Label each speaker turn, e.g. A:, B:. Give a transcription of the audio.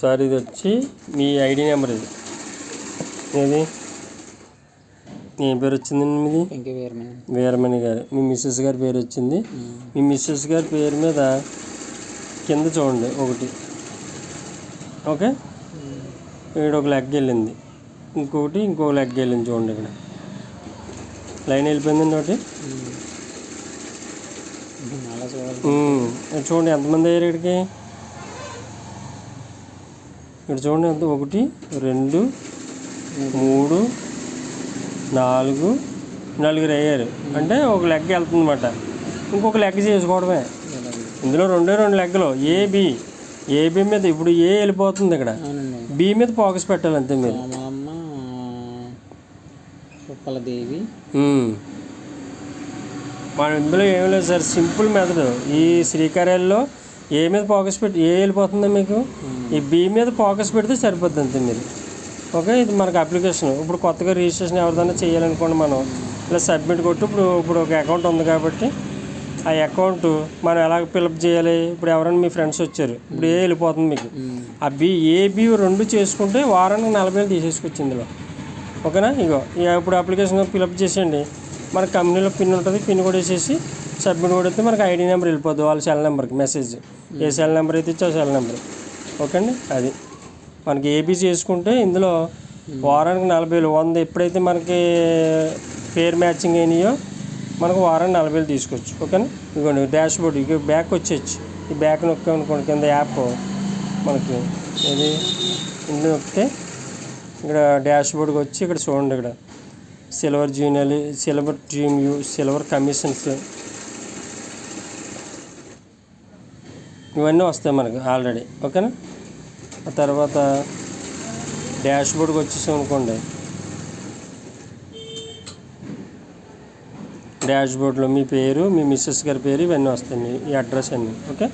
A: Sir ఇది వచ్చి మీ ID number ఇది. ఏది? ఏం పేరు వచ్చిందండి మీది? వీరమణి గారు. మీ మిస్సెస్ గారి పేరు వచ్చింది. మీ మిస్సెస్ గారి పేరు మీద కింద చూడండి ఒకటి. ఓకే? ఇక్కడ ఒక లెగ్ వెళ్ళింది. ఇంకొకటి ఇంకో లెగ్ వెళ్ళింది చూడండి ఇక్కడ. లైన్ వెళ్ళిపోయిందండి ఒకటి? చూడండి ఎంతమంది అయ్యారు ఇక్కడికి? ఇక్కడ చూడండి ఎంత ఒకటి రెండు మూడు నాలుగు నలుగురు అయ్యారు. అంటే ఒక లెగ్ వెళ్తుంది అనమాట ఇంకొక లెగ్ చేసుకోవడమే. ఇందులో రెండే రెండు లెగ్గలు ఏ బి ఏబి మీద ఇప్పుడు ఏ వెళ్ళిపోతుంది ఇక్కడ. బి మీద ఫోకస్ పెట్టాలి అంతే మీరు.
B: దేవి.
A: మన ఇందులో ఏం లేదు సార్ సింపుల్ మెథడ్ ఈ శ్రీకార్యాల్లో ఏ మీద ఫోకస్ పెట్టి ఏ వెళ్ళిపోతుందో మీకు? ఈ బి మీద ఫోకస్ పెడితే సరిపోద్ది అంతే మీరు ఓకే ఇది మనకు అప్లికేషన్ ఇప్పుడు కొత్తగా రిజిస్ట్రేషన్ ఎవరిదైనా చేయాలనుకోండి మనం. ఇలా సబ్మిట్ కొట్టి ఇప్పుడు ఇప్పుడు ఒక అకౌంట్ ఉంది కాబట్టి ఆ అకౌంట్ మనం ఎలా ఫిలప్ చేయాలి? ఇప్పుడు ఎవరైనా మీ ఫ్రెండ్స్ వచ్చారు. ఇప్పుడు ఏ వెళ్ళిపోతుంది మీకు? ఆ బి ఏ బి రెండు చేసుకుంటే వారానికి నలభై వేలు తీసేసుకొచ్చి ఇందులో. ఓకేనా ఇగో ఇప్పుడు అప్లికేషన్ ఫిలప్ చేసేయండి. మన కంపెనీలో పిన్ ఉంటుంది పిన్ కూడా వేసేసి సబ్మిట్ కూడా అయితే మనకి ఐడి నెంబర్ వెళ్ళిపోద్ది వాళ్ళ సెల్ నెంబర్కి మెసేజ్ ఏ సెల్ నెంబర్ అయితే ఇచ్చో సెల్ నెంబర్ ఓకే అండి అది. మనకి ఏబీ చేసుకుంటే ఇందులో వారానికి నలభై వేలు వంద ఎప్పుడైతే మనకి పేర్ మ్యాచింగ్ అయినాయో మనకు వారానికి నలభై వేలు తీసుకోవచ్చు. ఓకేనా? ఇదిగోండి డాష్ బోర్డ్ ఇక బ్యాక్ వచ్చేయచ్చు. ఈ బ్యాక్ నొక్కామనుకోండి కింద యాప్ మనకి ఇది ఇందులో నొక్కితే ఇక్కడ డాష్ బోర్డ్కి వచ్చి ఇక్కడ చూడండి ఇక్కడ. Silver junior silver dream you silver commissions ఇవన్నీ వస్తాయి మనకి ఆల్రెడీ. ఓకేనా? ఆ తర్వాత డాష్ బోర్డ్కి వచ్చేసాం అనుకోండి. డాష్ బోర్డ్లో మీ పేరు మీ మిస్సెస్ గారి పేరు ఇవన్నీ వస్తాయి మీ ఈ అడ్రస్ అన్నీ. ఓకే?